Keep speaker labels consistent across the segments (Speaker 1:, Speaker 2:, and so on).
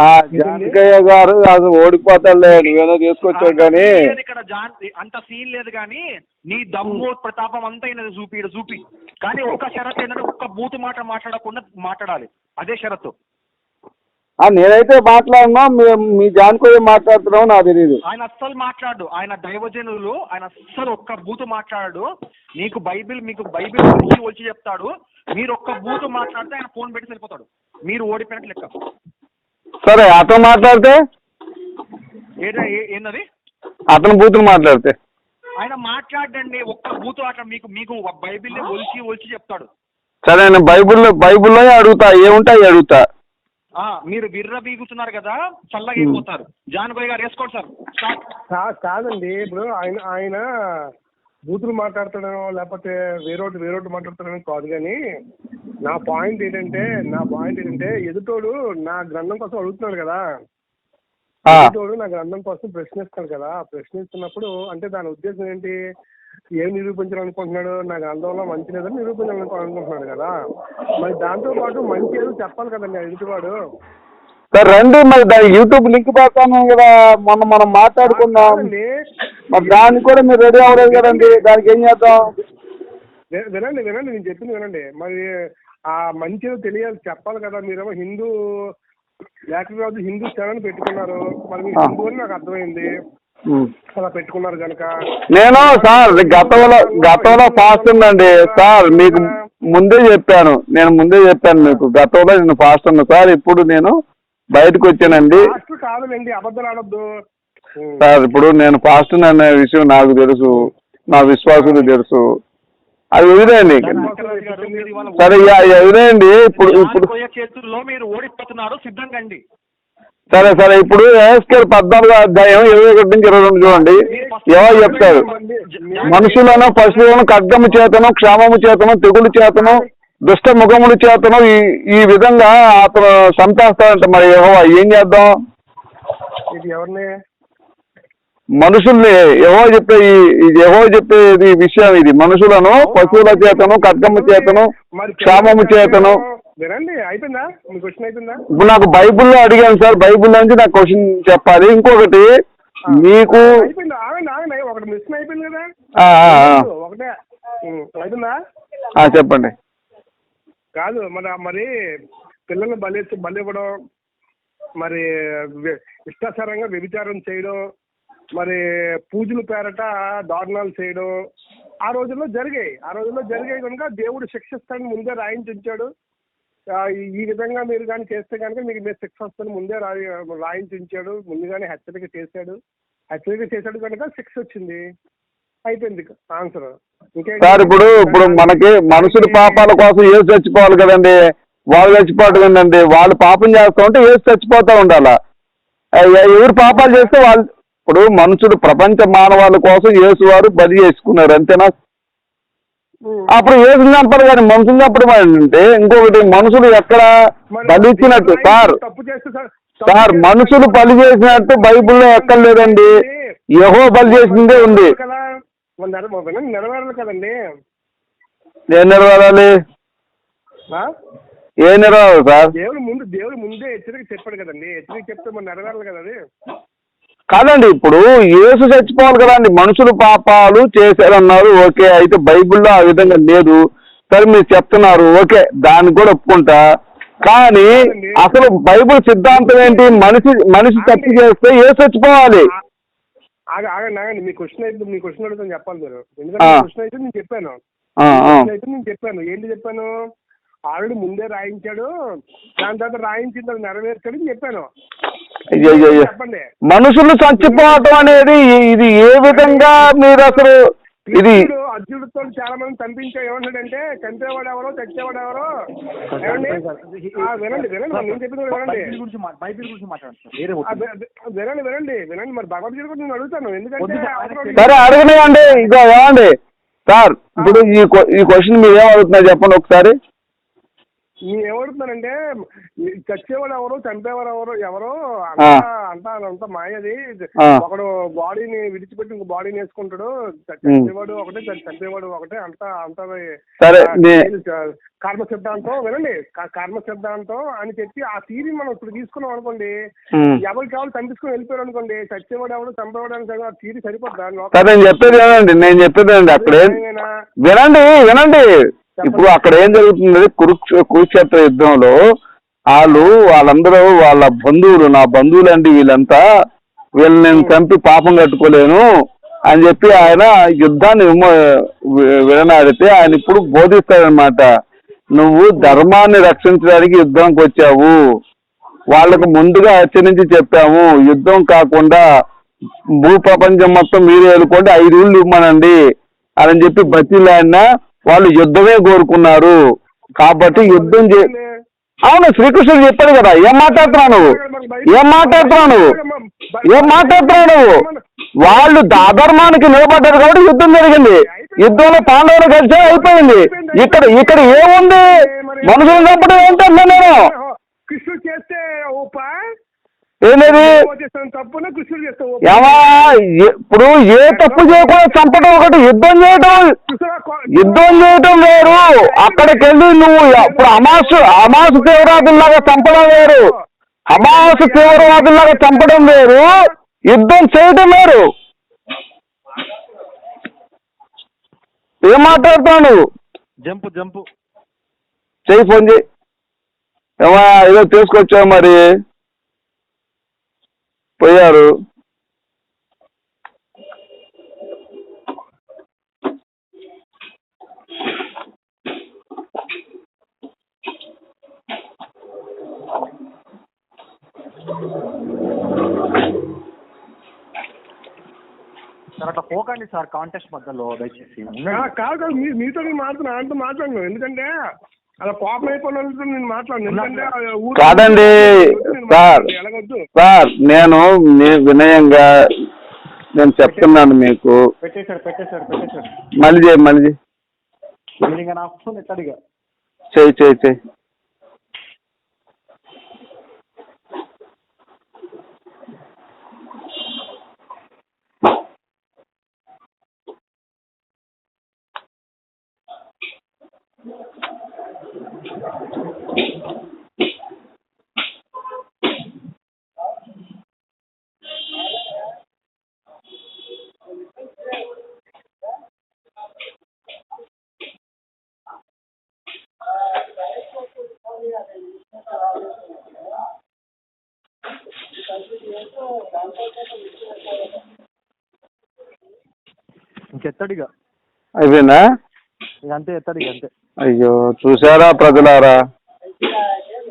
Speaker 1: ఆ జానకయ్య గారు అది ఓడిపోతాడులే నువ్వేదో తీసుకొచ్చావు కానీ
Speaker 2: ఇక్కడ జాన్ అంత సీన్ లేదు కానీ నీ దమ్ము ప్రతాపం అంతా అయినది చూపి ఈడ చూపి. కానీ ఒక్క షరత్ ఏంటంటే ఒక్క బూతు మాట మాట్లాడకుండా మాట్లాడాలి. అదే షరతు.
Speaker 1: ఆ, నేనైతే మాట్లాడినా మీ- మీ జానకయ్య మాట్లాడుతున్నావు నాకు తెలియదు
Speaker 2: ఆయన అస్సలు మాట్లాడు. ఆయన దైవజనులు ఆయన అస్సలు ఒక్క బూతు మాట్లాడాడు నీకు బైబిల్ మీకు బైబిల్ వచ్చి వచ్చి చెప్తాడు. మీరు ఒక్క బూతు మాట్లాడితే ఆయన ఫోన్ పెట్టి సరిపోతాడు. మీరు ఓడిపోయినట్టు లెక్క.
Speaker 1: సరే అతను మాట్లాడితే?
Speaker 2: ఏద- ఏ- ఏందది?
Speaker 1: అతను బూతులు మాట్లాడితే?
Speaker 2: ఆయన మాట్లాడండి ఒక్క బూతు అట్లా మీకు మీకు బైబిల్ ఒలిచి ఒలిచి చెప్తాడు.
Speaker 1: సరే నేను బైబిల్లో బైబిల్లో అడుగుతా ఏముంటాయి అడుగుతా.
Speaker 2: ఆ, మీరు విర్ర బీగుతున్నారు కదా చల్లగా అయిపోతారు. జానబాయ్ గారు వేసుకోండి సార్.
Speaker 3: కాదండి ఇప్పుడు ఆయన ఆయన బూతులు మాట్లాడతాడనో లేకపోతే వేరొకటి వేరొకటి మాట్లాడతాడనో కాదు కానీ నా పాయింట్ ఏంటంటే నా పాయింట్ ఏంటంటే ఎదుటోడు నా గ్రంథం కోసం అడుగుతున్నాడు కదా. ఎదుటోడు నా గ్రంథం కోసం ప్రశ్నిస్తాడు కదా. ప్రశ్నిస్తున్నప్పుడు అంటే దాని ఉద్దేశం ఏంటి? ఏం నిరూపించాలనుకుంటున్నాడు నా గ్రంథంలో మంచి లేదని నిరూపించాలనుకుంటున్నాడు కదా. మరి దాంతో పాటు మంచి ఏదో చెప్పాలి కదండి ఆ ఎదుటివాడు.
Speaker 1: సరే రండి మరి దాని యూట్యూబ్ లింక్ పెడతాను కదా మొన్న మనం మాట్లాడుకుందాం. మరి దానికి కూడా మీరు రెడీ అవ్వలేదు కదండి దానికి ఏం చేద్దాం?
Speaker 3: వినండి వినండి నేను చెప్పింది వినండి. మరి ఆ మంచిగా తెలియాలి చెప్పాలి కదా మీరేమో హిందూ లేకపోతే హిందూ ఛానల్ పెట్టుకున్నారు. మరి మీరు. హిందూ అని నాకు అర్థమైంది. అలా పెట్టుకున్నారు కనుక
Speaker 1: నేను సార్ గతంలో గతంలో ఫాస్ట్ ఉందండి. సార్ మీకు ముందే చెప్పాను. నేను ముందే చెప్పాను మీకు. గతంలో నేను ఫాస్ట్ ఉన్నా. సార్ ఇప్పుడు నేను బయటకు వచ్చానండి.
Speaker 3: ఫాస్ట్ కాదులేండి అబద్ధాలు ఆడొద్దు. ఉం.
Speaker 1: సార్ ఇప్పుడు నేను ఫాస్ట్ అనే విషయం నాకు తెలుసు నా విశ్వాసులు తెలుసు. అది వదిలేయండి. సరే వదిలేయండి. ఇప్పుడు ఇప్పుడు
Speaker 2: చేతుల్లో మీరు ఓడిపోతున్నారు
Speaker 1: సరే సరే ఇప్పుడు ఏఎస్కేల్ పద్నాలుగు అధ్యాయం ఇరవై ఒకటి నుంచి ఇరవై రెండు చూడండి. ఎవరు చెప్తారు? మనుషులను పశువులను ఖడ్గము చేతను క్షామము చేతను తెగులు చేతను దుష్ట ముఖముల చేతను ఈ ఈ విధంగా అతను సంతాస్తాడంట మరి యెహోవా ఏం చేద్దాం?
Speaker 3: ఇది ఎవరిని?
Speaker 1: మనుషుల్ని ఎవో చెప్పే ఈ- యెహోవా చెప్పేది విషయం ఇది. మనుషులను పశువుల చేతను ఖడ్గము చేతను క్షామము చేతను.
Speaker 3: వినండి అయిపోయిందా? మీ క్వశ్చన్ అయిపోయిందా?
Speaker 1: ఇప్పుడు నాకు బైబిల్లో అడిగాను సార్. బైబిల్ నుంచి నాకు క్వశ్చన్ చెప్పాలి. ఇంకొకటి మీకు
Speaker 3: అయిపోయింది ఆగండి ఆగండి ఒకటి మిస్ అయిపోయింది కదా.
Speaker 1: ఆ, ఆ, ఆ.
Speaker 3: ఒకటే. ఉం. అయిపోయిందా?
Speaker 1: ఆ, చెప్పండి.
Speaker 3: కాదు మన మరి పిల్లల్ని బలి బలి ఇవ్వడం మరి ఇష్టాసారంగా వ్యభిచారం చేయడం మరి పూజలు పేరట దారుణాలు చేయడం ఆ రోజుల్లో జరిగాయి. ఆ రోజుల్లో జరిగాయి కనుక దేవుడు శిక్షిస్తాను ముందే రాయించి ఉంచాడు ఈ- విధంగా మీరు కానీ చేస్తే కనుక మీకు మీరు శిక్ష వస్తాను ముందే రాయి రాయించి ఉంచాడు ముందుగానే హెచ్చరిక చేశాడు. హెచ్చరిక చేశాడు కనుక శిక్ష వచ్చింది. అయిపోయింది ఆన్సర్.
Speaker 1: సార్ ఇప్పుడు ఇప్పుడు మనకి మనుషుల పాపాల కోసం ఏసు చచ్చిపోవాలి కదండి. వాళ్ళు చచ్చిపోవటం ఏంటండి వాళ్ళు పాపం చేస్తూ ఉంటే ఏసు చచ్చిపోతూ ఉండాలా? ఎవరు పాపాలు చేస్తే వాళ్ళు ఇప్పుడు మనుషులు ప్రపంచ మానవాళి కోసం యేసు వారు బలి చేసుకున్నారు అంతేనా. అప్పుడు ఏసు చంపరు కానీ మనుషులు చంపడం అంటే ఇంకొకటి మనుషులు ఎక్కడ బలి ఇచ్చినట్టు సార్
Speaker 3: సార్
Speaker 1: మనుషులు బలి చేసినట్టు బైబిల్లో ఎక్కడ లేదండి యహో బలి చేసిందే ఉంది.
Speaker 3: మరి నెర- వినండి, నెరవేరాలి కదండి.
Speaker 1: ఏం నెరవేరాలి? ఏ నెరవేరాలి సార్?
Speaker 3: దేవుడు ముందు దేవుడు ముందే హెచ్చరిక చెప్పాడు కదండి. హెచ్చరిక చెప్తే మరి నెరవేరాలి కదా అది?
Speaker 1: కాదండి ఇప్పుడు యేసు చచ్చిపోవాలి కదండి మనుషులు పాపాలు చేశారన్నారు ఓకే. అయితే బైబిల్లో ఆ విధంగా లేదు. సరే మీరు చెప్తున్నారు ఓకే. దాన్ని కూడా ఒప్పుకుంటా. కానీ అసలు బైబిల్ సిద్ధాంతం ఏంటి? మనిషి మనిషి తప్పు చేస్తే ఏ చచ్చిపోవాలి.
Speaker 3: ఆగ ఆగండి ఆగండి. మీ క్వశ్చన్ అయితే మీ క్వశ్చన్ అడుగుతాను చెప్పాలి మీరు. ఎందుకంటే. క్వశ్చన్ అయితే నేను చెప్పాను. అయితే నేను చెప్పాను. ఏంటి చెప్పాను? ఆల్రెడీ ముందే రాయించాడు. దాని తర్వాత రాయించిన తర్వాత నెరవేర్చాడు చెప్పాను. చెప్పండి.
Speaker 1: మనుషులు చచ్చిపోవటం అనేది ఇది ఏ విధంగా మీరు అసలు ఇది
Speaker 3: అర్జునుడితో చాలా మంది చంపించా ఏమన్నాడంటే చంపేవాడు ఎవరో చచ్చేవాడు ఎవరో? వినండి వినండి నేను చెప్పింది వినండి.
Speaker 2: బైబిల్ గురించి బైబిల్ గురించి
Speaker 3: వి- వినండి వినండి వినండి. మరి భగవద్గీత కూడా నేను అడుగుతాను. ఎందుకంటే
Speaker 2: సార్,
Speaker 1: అడగనివ్వండి. ఇదో ఏమండి? సార్ ఇప్పుడు ఈ క్వ- ఈ క్వశ్చన్ మీరు ఏం అడుగుతున్నారు చెప్పండి ఒకసారి.
Speaker 3: ఏమడుతున్నానంటే చచ్చేవాడు ఎవరు చంపేవారు ఎవరు ఎవరు. అంతా అంతా అంతా మాయది. ఒకడు బాడీని విడిచిపెట్టి ఇంకో బాడీని వేసుకుంటాడు. చచ్చేవాడు ఒకటే చంపేవాడు ఒకటే అంతా అంతా కర్మ సిద్ధాంతం వినండి. కర్మ సిద్ధాంతం అని చెప్పి ఆ థీరీ మనం ఇప్పుడు తీసుకున్నాం అనుకోండి. ఎవరికి కావాలి చంపించుకొని వెళ్ళిపోయారు అనుకోండి చచ్చేవాడు ఎవడు చంపేవాడు అని ఆ థీరీ సరిపోద్దా?
Speaker 1: సరే నేను చెప్పేది వినండి నేను చెప్పేది అక్కడ వినండి వినండి. ఇప్పుడు అక్కడ ఏం జరుగుతుంది కురుక్ష కురుక్షేత్ర యుద్ధంలో వాళ్ళు వాళ్ళందరూ వాళ్ళ బంధువులు నా బంధువులు అండి వీళ్ళంతా వీళ్ళని నేను చంపి పాపం కట్టుకోలేను అని చెప్పి ఆయన యుద్ధాన్ని విమ- విడనాడితే ఆయన ఇప్పుడు బోధిస్తాడనమాట నువ్వు ధర్మాన్ని రక్షించడానికి యుద్ధానికి వచ్చావు. వాళ్ళకు ముందుగా హెచ్చరించి చెప్పాము. యుద్ధం కాకుండా భూ ప్రపంచం మొత్తం మీరు వెళ్ళుకోండి ఐదు ఇళ్ళు ఇవ్వమనండి అని చెప్పి బతిలాడినా వాళ్ళు యుద్ధమే కోరుకున్నారు. కాబట్టి యుద్ధం చే అవును శ్రీకృష్ణుడు చెప్పాడు కదా ఏం మాట్లాడుతున్నావు నువ్వు? ఏం మాట్లాడుతున్నావు నువ్వు? ఏం మాట్లాడుతున్నావు నువ్వు? వాళ్ళు అధర్మానికి నిలబడ్డారు కాబట్టి యుద్ధం జరిగింది. యుద్ధంలో పాండవులు కలిసి అయిపోయింది. ఇక్కడ ఇక్కడ ఏముంది? మనుషులు చంపడం ఏంటన్నా నేను.
Speaker 3: కృష్ణుడు చేస్తే ఊప
Speaker 1: ఏంటది
Speaker 3: చేస్తాను తప్పున కృష్ణుడు చేస్తే ఊప.
Speaker 1: ఏమా ఏ- ఇప్పుడు ఏ తప్పు చేయకుండా చంపడం ఒకటి యుద్ధం చేయటం. యుద్ధం చేయటం వేరు. అక్కడికి వెళ్ళి నువ్వు ఇప్పుడు అమాసు అమాసు తీవ్రవాదుల్లాగా చంపడం వేరు. అమాసు తీవ్రవాదుల్లాగా చంపడం వేరు. యుద్ధం చేయటం వేరు. ఏం మాట్లాడుతున్నావు నువ్వు?
Speaker 2: Jump jump.
Speaker 1: చెయ్యి ఫోన్ చేయి ఏమా ఏదో తీసుకొచ్చావు మరి. పోయారు.
Speaker 2: సార్ అట్లా పోకండి సార్ కాంటెస్ట్ మధ్యలో దయచేసి.
Speaker 3: కాదు కాదు మీ మీతో నేను మాట్లాడుతున్నా ఆయనతో మాట్లాడను ఎందుకంటే అలా కోపం నేను మాట్లాడను.
Speaker 1: కాదండి, సార్. సార్ నేను మీ వినయంగా నేను చెప్తున్నాను మీకు. మళ్ళీ చేయి మళ్ళీ చేయి.
Speaker 2: మీరు ఇంకా నా ఫోన్ ఎత్తడిగా
Speaker 1: చేయి చేయి చేయి
Speaker 2: ఇంకెత్తడిగా?
Speaker 1: అయిపోయిందా?
Speaker 2: ఇక అంతే.
Speaker 1: అయ్యో చూసారా ప్రజలారా?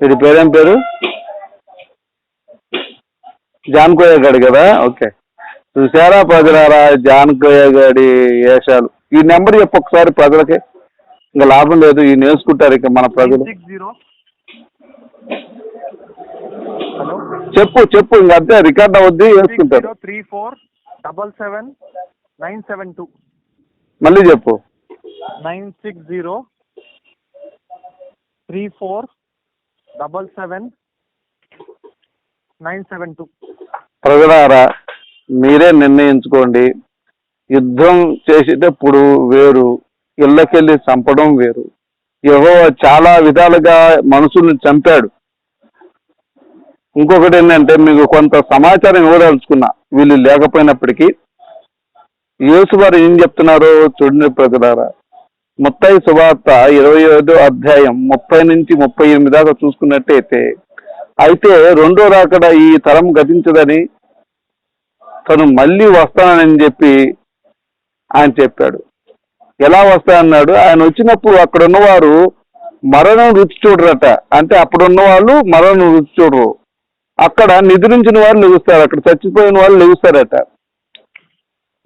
Speaker 1: వీడి పేరేం పేరు? జాన్ కోయ గాడి కదా? ఓకే. చూసారా ప్రజలారా జాన్ కోయ గాడి వేషాలు? ఈ నెంబర్ చెప్పు ఒకసారి ప్రజలకి. ఇంకా లాభం లేదు ఈ నేర్చుకుంటారు ఇక మన ప్రజలు.
Speaker 2: Six zero hello?
Speaker 1: చెప్పు చెప్పు ఇంక అంతే రికార్డ్ అవద్ది వేసుకుంటారు
Speaker 2: three four double seven nine seven two
Speaker 1: మళ్ళీ చెప్పు.
Speaker 2: Nine six zero three four double seven nine seven two
Speaker 1: ప్రజలారా మీరే నిర్ణయించుకోండి. యుద్ధం చేసేటప్పుడు వేరు ఇళ్ళకెళ్ళి చంపడం వేరు. ఏవో చాలా విధాలుగా మనుషుల్ని చంపాడు. ఇంకొకటి ఏంటంటే మీకు కొంత సమాచారం ఇవ్వదలుచుకున్నా వీళ్ళు లేకపోయినప్పటికీ. యేసు వారు ఏం చెప్తున్నారో చూడండి ప్రజలారా. ముప్పై సువార్త ఇరవై ఐదో అధ్యాయం ముప్పై నుంచి ముప్పై ఎనిమిది దాకా చూసుకున్నట్టయితే అయితే రెండో రాకడ ఈ తరం గతించదని తను మళ్ళీ వస్తానని చెప్పి ఆయన చెప్పాడు. ఎలా వస్తానన్నాడు ఆయన వచ్చినప్పుడు అక్కడ ఉన్నవారు మరణం రుచి చూడరట. అంటే అప్పుడు ఉన్న వాళ్ళు మరణం రుచి చూడరు. అక్కడ నిద్రించిన వాళ్ళు లెగుస్తారు. అక్కడ చచ్చిపోయిన వాళ్ళు లెగుస్తారట.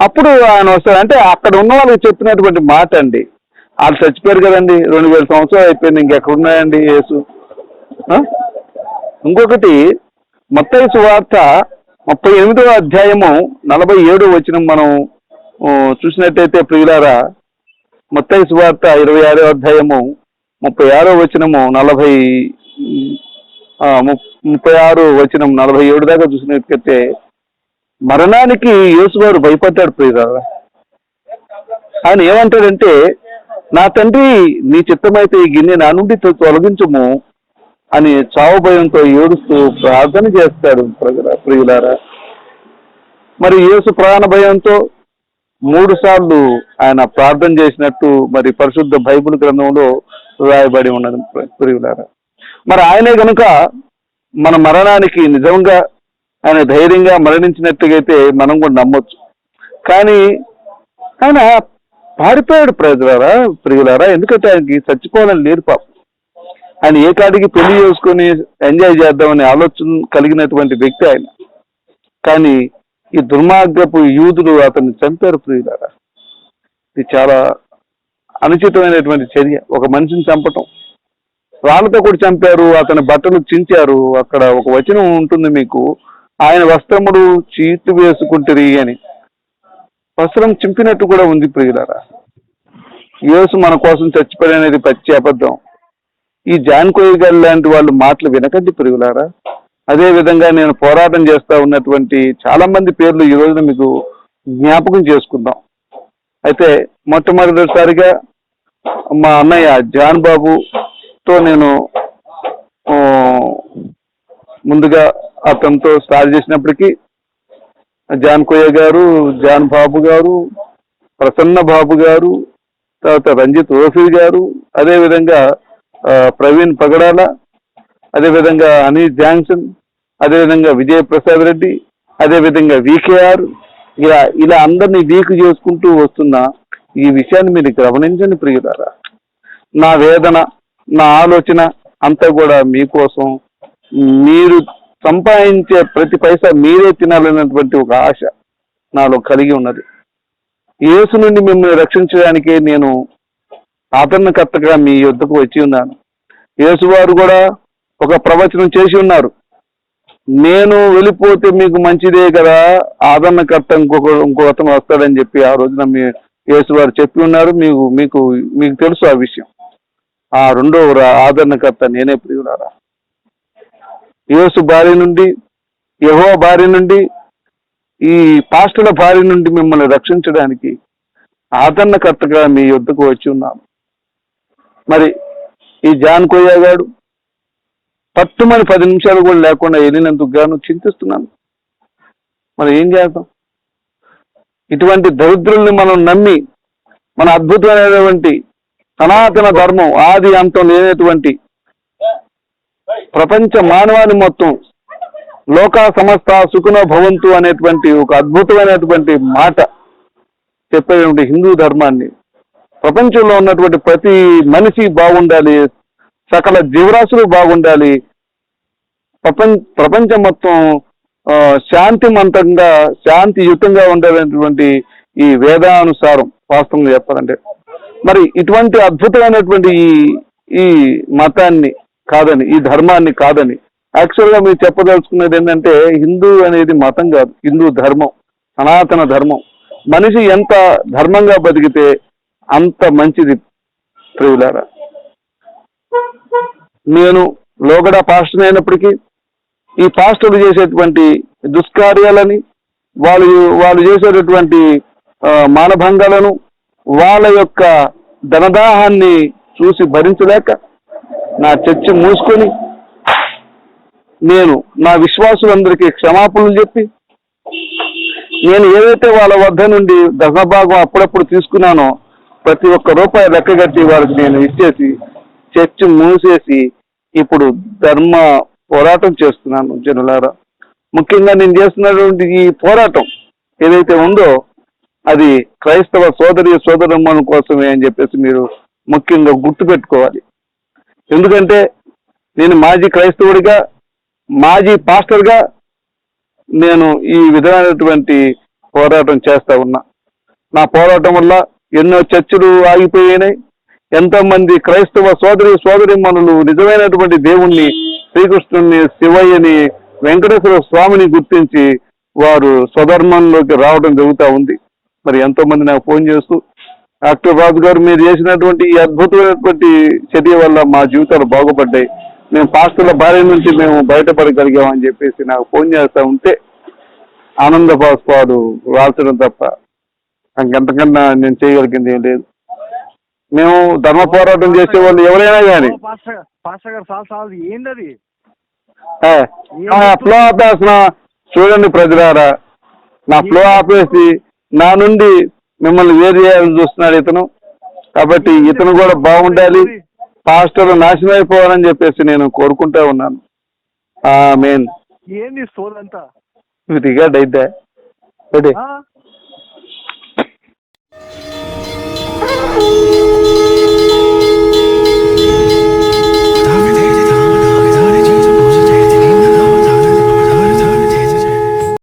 Speaker 1: అప్పుడు ఆయన వస్తారు అంటే అక్కడ ఉన్న వాళ్ళకి చెప్పినటువంటి మాట అండి. వాళ్ళు చచ్చిపోయారు కదండి. రెండు వేల సంవత్సరాలు అయిపోయింది. ఇంకెక్కడ ఉన్నాయండి యేసు? ఇంకొకటి మొత్తం సువార్త ముప్పై ఎనిమిదవ అధ్యాయము నలభై ఏడు వచ్చిన మనం చూసినట్టయితే ప్రియులారా మొత్తం సువార్త ఇరవై ఆరో అధ్యాయము ముప్పై ఆరో వచనము నలభై ము- ముప్పై ఆరు వచనం నలభై ఏడు దాకా చూసినట్లయితే మరణానికి యేసు గారు భయపడ్డాడు ప్రియురారా ఆయన ఏమంటాడంటే నా తండ్రి నీ చిత్తమైతే ఈ గిన్నె నా నుండి తొలగించము అని చావు భయంతో ఏడుస్తూ ప్రార్థన చేస్తాడు ప్రజల ప్రియులారా. మరి యేసు ప్రాణ భయంతో మూడు సార్లు ఆయన ప్రార్థన చేసినట్టు మరి పరిశుద్ధ బైబుల్ గ్రంథంలో రాయబడి ఉన్నది ప్రియులారా. మరి ఆయనే గనుక మన మరణానికి నిజంగా ఆయన ధైర్యంగా మరణించినట్టుగైతే మనం కూడా నమ్మొచ్చు. కానీ ఆయన పారిపోయాడు ప్రజలారా ప్రియులారా. ఎందుకంటే ఆయనకి చచ్చిపోవాలని లేదు పాపం. ఆయన ఏ కాడికి పెళ్ళి చేసుకొని ఎంజాయ్ చేద్దామనే ఆలోచన కలిగినటువంటి వ్యక్తి ఆయన. కానీ ఈ దుర్మార్గపు యూదులు అతన్ని చంపారు ప్రియులారా. ఇది చాలా అనుచితమైనటువంటి చర్య. ఒక మనిషిని చంపటం రాళ్ళతో కూడా చంపారు అతని బట్టలు చించారు. అక్కడ ఒక వచనం ఉంటుంది మీకు. ఆయన వస్త్రముడు చీతి వేసుకుంటుంది అని. వస్త్రం చింపినట్టు కూడా ఉంది ప్రియులారా. యేసు మన కోసం చచ్చిపోయినది పచ్చి అబద్ధం. ఈ జాన్ గారు లాంటి వాళ్ళు మాటలు వినకండి ప్రియులారా. అదే విధంగా నేను పోరాటం చేస్తా ఉన్నటువంటి చాలా మంది పేర్లు ఈ రోజున మీకు జ్ఞాపకం చేసుకుందాం. అయితే మొట్టమొదటిసారిగా మా అన్నయ్య జాన్ బాబు తో నేను ముందుగా అతనితో స్టార్ట్ చేసినప్పటికీ జాన్ కోయ గారు జాన్ బాబు గారు ప్రసన్న బాబు గారు తర్వాత రంజిత్ ఓఫీ గారు అదేవిధంగా ప్రవీణ్ పగడాల అదేవిధంగా అనిల్ జాన్సన్ అదేవిధంగా విజయ్ ప్రసాద్ రెడ్డి అదేవిధంగా వికేఆర్ ఇలా ఇలా అందరినీ వీక్ చేసుకుంటూ వస్తున్న ఈ విషయాన్ని మీరు గమనించండి ప్రియులారా. నా వేదన నా ఆలోచన అంతా కూడా మీకోసం. మీరు సంపాదించే ప్రతి పైసా మీరే తినాలన్నటువంటి ఒక ఆశ నాలో కలిగి ఉన్నది. యేసు నుండి మిమ్మల్ని రక్షించడానికే నేను ఆదరణకర్తగా మీ యుద్ధకు వచ్చి ఉన్నాను. యేసు వారు కూడా ఒక ప్రవచనం చేసి ఉన్నారు. నేను వెళ్ళిపోతే మీకు మంచిదే కదా ఆదరణకర్త ఇంకొక ఇంకో అతను వస్తాడని చెప్పి ఆ రోజున మీ యేసు వారు చెప్పి ఉన్నారు. మీకు మీకు మీకు తెలుసు ఆ విషయం. ఆ రెండో రా- ఆదరణకర్త నేనే ప్రియులారా యోసు భార్య నుండి యహో భార్య నుండి ఈ పాస్టుల భార్య నుండి మిమ్మల్ని రక్షించడానికి ఆదరణకర్తగా మీ యుద్ధకు వచ్చి ఉన్నాను. మరి ఈ జాన్ కోయా గారు పట్టుమని పది నిమిషాలు కూడా లేకుండా వెళ్ళినందుకు గాను చింతిస్తున్నాను. మరి ఏం చేద్దాం? ఇటువంటి దరిద్రుల్ని మనం నమ్మి మన అద్భుతమైనటువంటి సనాతన ధర్మం ఆది అంతం లేనటువంటి ప్రపంచ మానవాన్ని మొత్తం లోక సమస్త సుఖన భవంతు అనేటువంటి ఒక అద్భుతమైనటువంటి మాట చెప్పేటువంటి హిందూ ధర్మాన్ని. ప్రపంచంలో ఉన్నటువంటి ప్రతి మనిషి బాగుండాలి సకల జీవరాశులు బాగుండాలి. ప్రపంచ ప్రపంచం మొత్తం శాంతిమంతంగా శాంతియుతంగా ఉండాలనేటువంటి ఈ వేదానుసారం వాస్తవంగా చెప్పాలంటే. మరి ఇటువంటి అద్భుతమైనటువంటి ఈ ఈ మతాన్ని కాదని ఈ ధర్మాన్ని కాదని. యాక్చువల్గా మీరు చెప్పదలుచుకున్నది ఏంటంటే హిందూ అనేది మతం కాదు. హిందూ ధర్మం సనాతన ధర్మం. మనిషి ఎంత ధర్మంగా బతికితే అంత మంచిది ప్రియులారా. నేను లోగడ పాస్టర్ అయినప్పటికీ ఈ పాస్టర్లు చేసేటువంటి దుష్కార్యాలని వాళ్ళు వాళ్ళు చేసేటటువంటి మానభంగాలను వాళ్ళ యొక్క ధనదాహాన్ని చూసి భరించలేక నా చర్చి మూసుకొని నేను నా విశ్వాసులందరికీ క్షమాపణలు చెప్పి నేను ఏదైతే వాళ్ళ వద్ద నుండి దశభాగం అప్పుడప్పుడు తీసుకున్నానో ప్రతి ఒక్క రూపాయి లెక్కగట్టి వాళ్ళకి నేను ఇచ్చేసి చర్చి మూసేసి ఇప్పుడు ధర్మ పోరాటం చేస్తున్నాను జనులారా. ముఖ్యంగా నేను చేస్తున్నటువంటి ఈ పోరాటం ఏదైతే ఉందో అది క్రైస్తవ సోదరి సోదరమ్మల కోసమే అని చెప్పేసి మీరు ముఖ్యంగా గుర్తుపెట్టుకోవాలి ఎందుకంటే నేను మాజీ క్రైస్తవుడిగా మాజీ పాస్టర్గా నేను ఈ విధమైనటువంటి పోరాటం చేస్తూ ఉన్నా. నా పోరాటం వల్ల ఎన్నో చర్చలు ఆగిపోయినాయి. ఎంతో మంది క్రైస్తవ సోదరి సోదరి మనులు నిజమైనటువంటి దేవుణ్ణి శ్రీకృష్ణుని శివయ్యని వెంకటేశ్వర స్వామిని గుర్తించి వారు స్వధర్మంలోకి రావడం జరుగుతూ ఉంది. మరి ఎంతో మంది నాకు ఫోన్ చేస్తూ డాక్టర్ బాబు గారు మీరు చేసినటువంటి ఈ అద్భుతమైనటువంటి చర్య వల్ల మా జీవితాలు బాగుపడ్డాయి. మేము పాస్టర్ల భార్య నుంచి మేము బయటపడగలిగామని చెప్పేసి నాకు ఫోన్ చేస్తా ఉంటే ఆనంద పాస్పాడు రాల్చడం తప్ప ఇంకెంతకన్నా నేను చేయగలిగింది ఏం లేదు. మేము ధర్మ పోరాటం చేసే వాళ్ళు ఎవరైనా కానీ ఫ్లో ఆపేసిన చూడండి ప్రజలారా. నా ఫ్లో ఆపేసి నా నుండి మిమ్మల్ని వేరు చేయాలని చూస్తున్నాడు ఇతను. కాబట్టి ఇతను కూడా బాగుండాలి పాస్టర్ నాశనం అయిపోవాలని చెప్పేసి నేను కోరుకుంటా ఉన్నాను. మెయిన్
Speaker 2: ఏంది సోదంతా
Speaker 1: రికార్డ్ అయితే. ఒకటి
Speaker 2: ఆ?